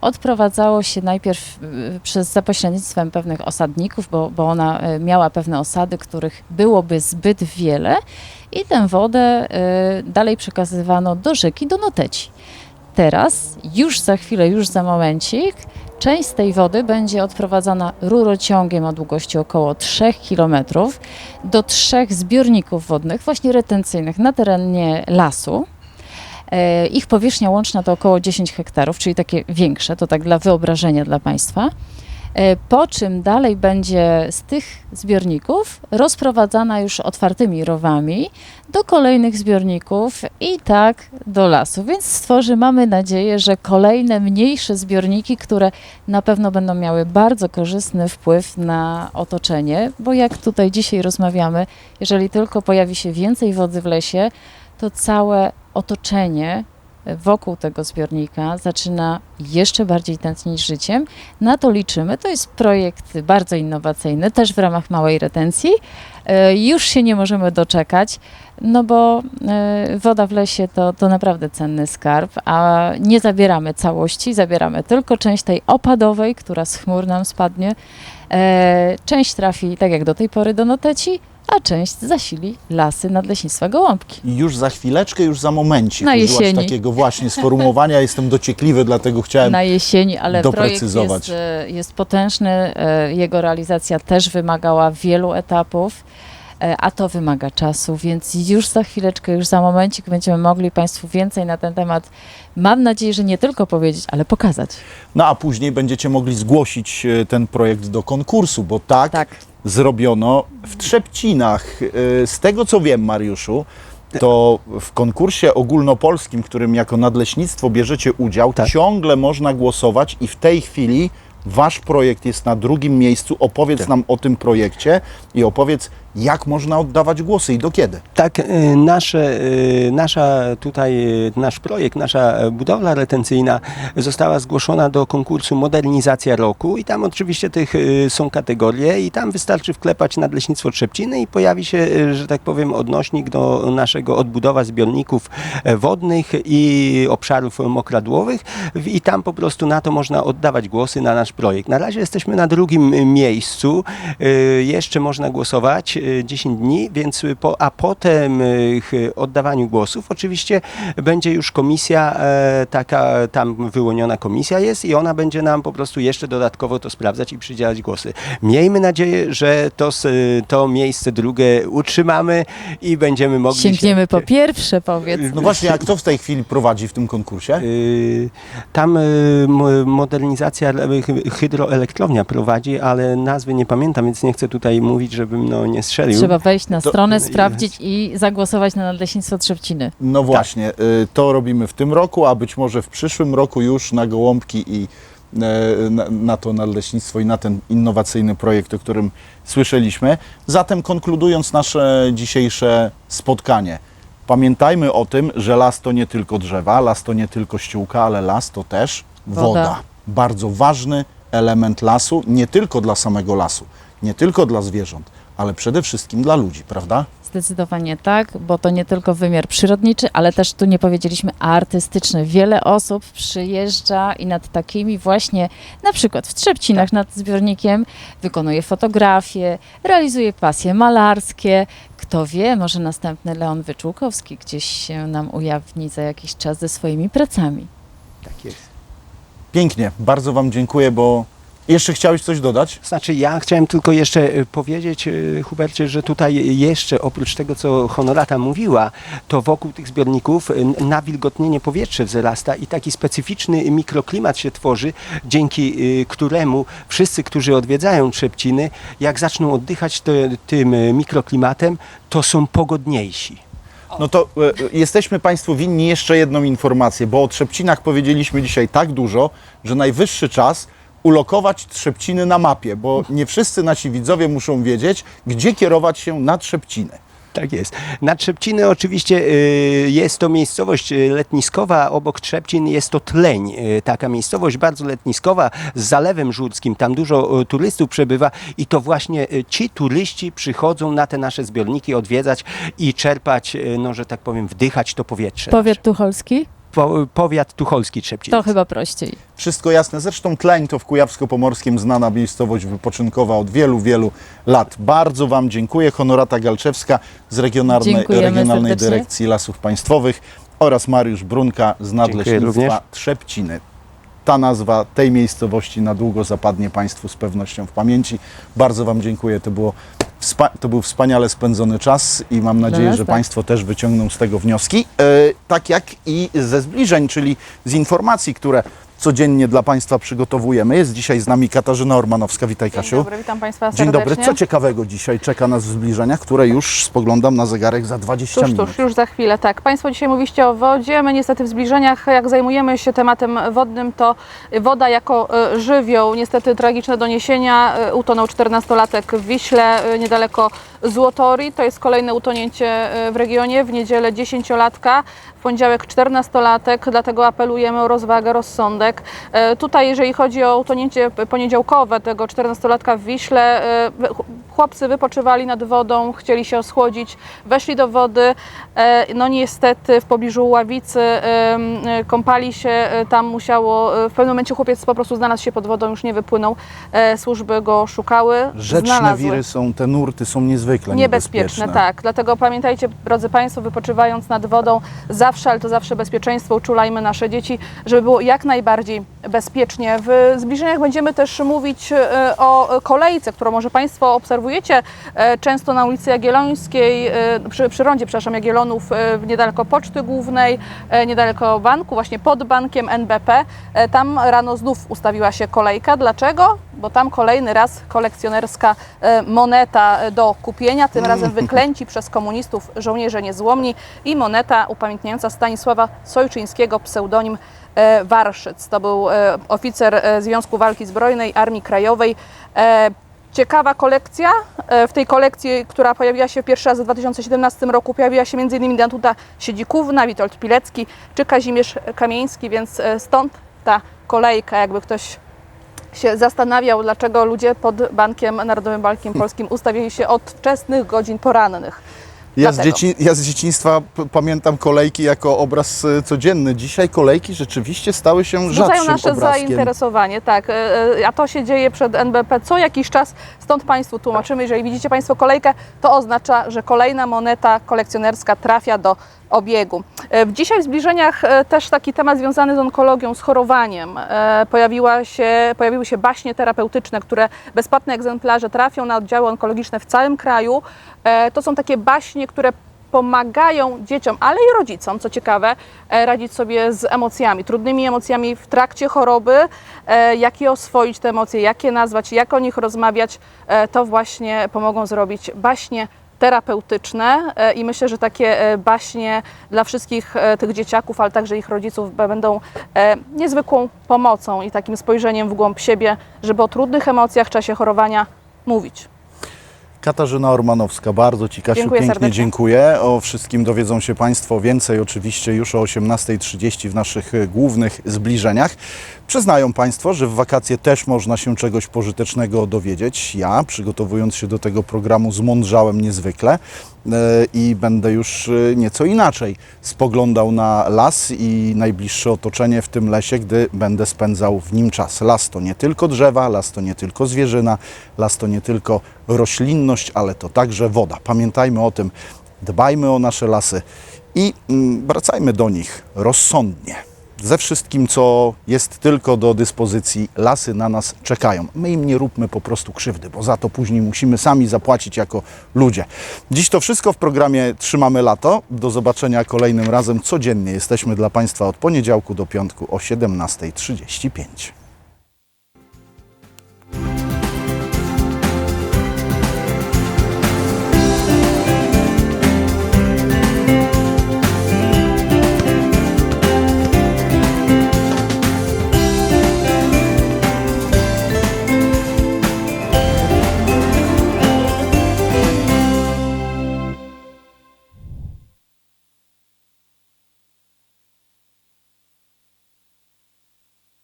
Odprowadzało się najpierw y, przez za pośrednictwem pewnych osadników, bo, bo ona y, miała pewne osady, których byłoby zbyt wiele i tę wodę y, dalej przekazywano do rzeki, do Noteci. Teraz, już za chwilę, już za momencik, część z tej wody będzie odprowadzana rurociągiem o długości około 3 km do trzech zbiorników wodnych, właśnie retencyjnych na terenie lasu. E, Ich powierzchnia łączna to około 10 hektarów, czyli takie większe, to tak dla wyobrażenia dla Państwa. E, Po czym dalej będzie z tych zbiorników rozprowadzana już otwartymi rowami do kolejnych zbiorników i tak do lasu. Więc stworzy, mamy nadzieję, że kolejne mniejsze zbiorniki, które na pewno będą miały bardzo korzystny wpływ na otoczenie, bo jak tutaj dzisiaj rozmawiamy, jeżeli tylko pojawi się więcej wody w lesie, to całe otoczenie wokół tego zbiornika zaczyna jeszcze bardziej tętnić życiem. Na to liczymy. To jest projekt bardzo innowacyjny, też w ramach małej retencji. E, Już się nie możemy doczekać, no bo e, woda w lesie to, to naprawdę cenny skarb, a nie zabieramy całości, zabieramy tylko część tej opadowej, która z chmur nam spadnie. E, Część trafi, tak jak do tej pory, do noteci, a część zasili lasy Nadleśnictwa Gołąbki. I już za chwileczkę, już za momencik Na użyłaś jesieni. takiego właśnie sformułowania. Jestem dociekliwy, dlatego chciałem na jesieni, ale projekt doprecyzować. jest, e, jest potężny. e, Jego realizacja też wymagała wielu etapów, e, a to wymaga czasu, więc już za chwileczkę, już za momencik będziemy mogli Państwu więcej na ten temat, mam nadzieję, że nie tylko powiedzieć, ale pokazać. No a później będziecie mogli zgłosić e, ten projekt do konkursu, bo tak, Tak. Zrobiono w Trzepcinach. E, Z tego co wiem, Mariuszu, to w konkursie ogólnopolskim, którym jako nadleśnictwo bierzecie udział, Tak. ciągle można głosować i w tej chwili wasz projekt jest na drugim miejscu. Opowiedz Tak. nam o tym projekcie i opowiedz, jak można oddawać głosy i do kiedy. Tak, y, nasze, y, nasza tutaj, y, nasz projekt, nasza budowla retencyjna została zgłoszona do konkursu Modernizacja Roku i tam oczywiście tych są kategorie i tam wystarczy wklepać Nadleśnictwo Trzepciny i pojawi się, że tak powiem, odnośnik do naszego odbudowa zbiorników e, wodnych i obszarów mokradłowych i tam po prostu na to można oddawać głosy na nasz projekt. Na razie jesteśmy na drugim miejscu, jeszcze można głosować 10 dni, więc po, a potem ch- oddawaniu głosów oczywiście będzie już komisja e, taka, tam wyłoniona komisja jest i ona będzie nam po prostu jeszcze dodatkowo to sprawdzać i przydzielać głosy. Miejmy nadzieję, że to, to miejsce drugie utrzymamy i będziemy mogli Sięgniemy się, po pierwsze, powiedz. No właśnie, a kto w tej chwili prowadzi w tym konkursie? Tam mo- modernizacja e, hy- hydroelektrownia prowadzi, ale nazwy nie pamiętam, więc nie chcę tutaj mówić, żebym no, nie strzelił. Trzeba wejść na To- stronę, sprawdzić i zagłosować na Nadleśnictwo Trzepciny. No właśnie, y, to robimy w tym roku, a być może w przyszłym roku już na gołąbki i e, na, na to nadleśnictwo i na ten innowacyjny projekt, o którym słyszeliśmy. Zatem konkludując nasze dzisiejsze spotkanie, pamiętajmy o tym, że las to nie tylko drzewa, las to nie tylko ściółka, ale las to też woda. Woda. Bardzo ważny element lasu, nie tylko dla samego lasu, nie tylko dla zwierząt, ale przede wszystkim dla ludzi, prawda? Zdecydowanie tak, bo to nie tylko wymiar przyrodniczy, ale też tu nie powiedzieliśmy artystyczny. Wiele osób przyjeżdża i nad takimi właśnie, na przykład w Trzepcinach nad zbiornikiem, wykonuje fotografie, realizuje pasje malarskie. Kto wie, może następny Leon Wyczółkowski gdzieś się nam ujawni za jakiś czas ze swoimi pracami. Tak jest. Pięknie, bardzo Wam dziękuję, bo jeszcze chciałeś coś dodać? Znaczy ja chciałem tylko jeszcze y, powiedzieć, y, Hubercie, że tutaj jeszcze oprócz tego, co Honorata mówiła, to wokół tych zbiorników y, nawilgotnienie powietrza wzrasta i taki specyficzny mikroklimat się tworzy, dzięki y, któremu wszyscy, którzy odwiedzają Trzepciny, jak zaczną oddychać te, tym y, mikroklimatem, to są pogodniejsi. No to e, jesteśmy Państwu winni jeszcze jedną informację, bo o Trzepcinach powiedzieliśmy dzisiaj tak dużo, że najwyższy czas ulokować Trzepciny na mapie, bo nie wszyscy nasi widzowie muszą wiedzieć, gdzie kierować się na Trzepciny. Tak jest. Na Trzepciny oczywiście y, jest to miejscowość y, letniskowa, obok Trzepcin jest to Tleń, y, taka miejscowość bardzo letniskowa z Zalewem Żurskim, tam dużo turystów przebywa i to właśnie ci turyści przychodzą na te nasze zbiorniki odwiedzać i czerpać, no że tak powiem, wdychać to powietrze. Powiat Tucholski? Po, powiat tucholski Trzepciniec. To chyba prościej. Wszystko jasne. Zresztą Tleń to w Kujawsko-Pomorskim znana miejscowość wypoczynkowa od wielu, wielu lat. Bardzo Wam dziękuję. Honorata Galczewska z Regionalnej, Dziękujemy Regionalnej serdecznie. Dyrekcji Lasów Państwowych oraz Mariusz Brunka z. Nadleśnictwa Trzepciny. Ta nazwa tej miejscowości na długo zapadnie Państwu z pewnością w pamięci. Bardzo Wam dziękuję. To, było to był wspaniale spędzony czas i mam nadzieję, nas że. Państwo też wyciągną z tego wnioski. E, tak jak i ze zbliżeń, czyli z informacji, które codziennie dla Państwa przygotowujemy. Jest dzisiaj z nami Katarzyna Ormanowska. Witaj Dzień Kasiu. dobry, witam Państwa Dzień serdecznie. dobry. Co ciekawego dzisiaj czeka nas w zbliżeniach, które już spoglądam na zegarek za 20 Tuż, minut. tuż, już za chwilę, tak. Państwo dzisiaj mówiliście o wodzie. My niestety w zbliżeniach, jak zajmujemy się tematem wodnym, to woda jako e, żywioł. Niestety tragiczne doniesienia. E, Utonął 14-latek w Wiśle, e, niedaleko Złotori. To jest kolejne utonięcie e, w regionie. W niedzielę 10-latka, w poniedziałek 14-latek, dlatego apelujemy o rozwagę, rozsądek. E, Tutaj, jeżeli chodzi o utonięcie poniedziałkowe tego 14-latka w Wiśle, e, ch- chłopcy wypoczywali nad wodą, chcieli się oschłodzić, weszli do wody, no niestety w pobliżu ławicy kąpali się, tam musiało, w pewnym momencie chłopiec po prostu znalazł się pod wodą, już nie wypłynął, służby go szukały, Rzeczne znalazły. wiry są, te nurty są niezwykle niebezpieczne. Niebezpieczne, tak. Dlatego pamiętajcie, drodzy Państwo, wypoczywając nad wodą, zawsze, ale to zawsze bezpieczeństwo, uczulajmy nasze dzieci, żeby było jak najbardziej bezpiecznie. W zbliżeniach będziemy też mówić e, o kolejce, którą może Państwo obserwujecie e, często na ulicy Jagiellońskiej, e, przy, przy rondzie, przepraszam, Jagiellonów, niedaleko Poczty Głównej, niedaleko banku, właśnie pod bankiem NBP. Tam rano znów ustawiła się kolejka. Dlaczego? Bo tam kolejny raz kolekcjonerska e, moneta e, do kupienia, tym razem wyklęci przez komunistów żołnierze niezłomni i moneta upamiętniająca Stanisława Sojczyńskiego, pseudonim e, Warszyc. To był oficer Związku Walki Zbrojnej Armii Krajowej. Ciekawa kolekcja. W tej kolekcji, która pojawiła się pierwszy raz w 2017 roku, pojawiła się m.in. Danuta Siedzikówna, Witold Pilecki czy Kazimierz Kamieński, więc stąd ta kolejka, jakby ktoś się zastanawiał, dlaczego ludzie pod Bankiem Narodowym Bankiem Polskim ustawili się od wczesnych godzin porannych. Ja z, dzieci, ja z dzieciństwa pamiętam kolejki jako obraz e, codzienny. Dzisiaj kolejki rzeczywiście stały się Wzbudzają rzadszym nasze obrazkiem. zainteresowanie, tak. E, e, A to się dzieje przed NBP co jakiś czas, stąd Państwu tłumaczymy, jeżeli widzicie Państwo kolejkę, to oznacza, że kolejna moneta kolekcjonerska trafia do obiegu. E, w Dzisiaj w zbliżeniach e, też taki temat związany z onkologią, z chorowaniem. E, Pojawiła się, pojawiły się baśnie terapeutyczne, które bezpłatne egzemplarze trafią na oddziały onkologiczne w całym kraju. To są takie baśnie, które pomagają dzieciom, ale i rodzicom, co ciekawe, radzić sobie z emocjami, trudnymi emocjami w trakcie choroby, jak je oswoić te emocje, jak je nazwać, jak o nich rozmawiać, to właśnie pomogą zrobić baśnie terapeutyczne e, i myślę, że takie e, baśnie dla wszystkich e, tych dzieciaków, ale także ich rodziców będą niezwykłą pomocą i takim spojrzeniem w głąb siebie, żeby o trudnych emocjach w czasie chorowania mówić. Katarzyna Ormanowska, bardzo Ci Kasiu Dziękuję pięknie serdecznie. dziękuję. O wszystkim dowiedzą się Państwo więcej oczywiście już o 18.30 w naszych głównych zbliżeniach. Przyznają Państwo, że w wakacje też można się czegoś pożytecznego dowiedzieć. Ja, przygotowując się do tego programu, zmądrzałem niezwykle e, i będę już e, nieco inaczej spoglądał na las i najbliższe otoczenie w tym lesie, gdy będę spędzał w nim czas. Las to nie tylko drzewa, las to nie tylko zwierzyna, las to nie tylko roślinność, ale to także woda. Pamiętajmy o tym, dbajmy o nasze lasy i mm, wracajmy do nich rozsądnie. Ze wszystkim, co jest tylko do dyspozycji, lasy na nas czekają. My im nie róbmy po prostu krzywdy, bo za to później musimy sami zapłacić jako ludzie. Dziś to wszystko w programie Trzymamy Lato. Do zobaczenia kolejnym razem. Codziennie jesteśmy dla Państwa od poniedziałku do piątku o 17.35.